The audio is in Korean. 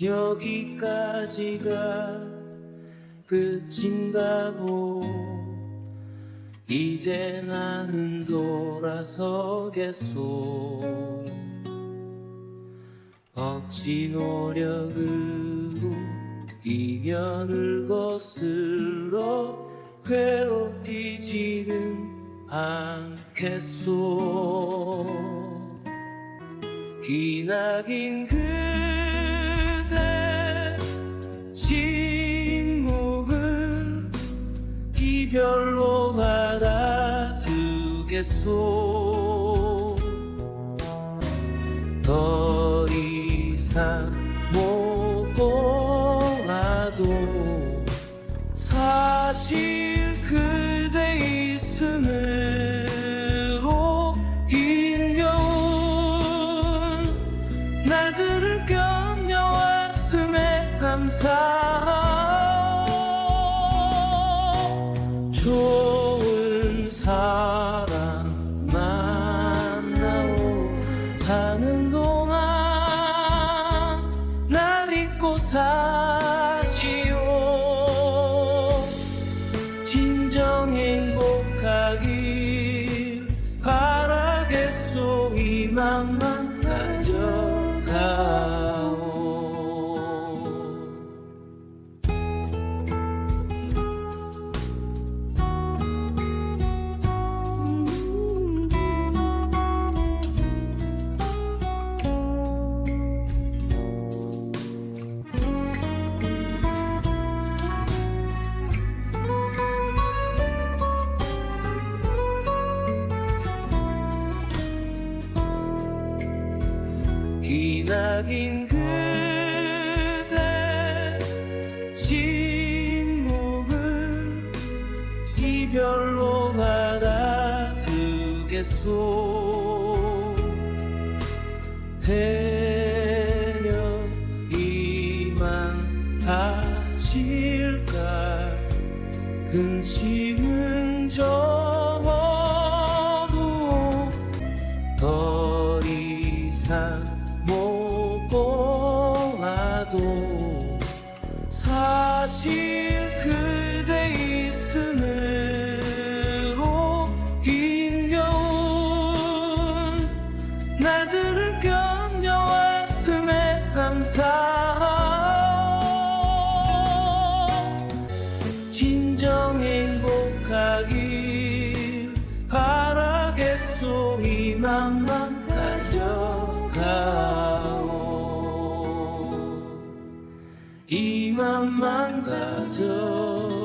여기까지가 끝인가 보. 이제 나는 돌아서겠소. 억지 노력으로 이면을 거슬러 괴롭히지는 않겠소. 기나긴 그 받아두겠소 더 이상 못 보아도 사실 그대 있음으로 긴 겨울 날들을 견뎌왔음에 감사 사는 동안 날 잊고 사시오. 진정 행복하길 바라겠소 이맘만 기나긴 그대 침묵을 이별로 받아두겠소. 되려 이만 다실까? 근심은 접 사실 그대 있음으로 긴 겨울 날들을 견뎌왔음에 감사 진정 행복하길 바라겠소. 이 맘만 가져가 이맘만 가져가오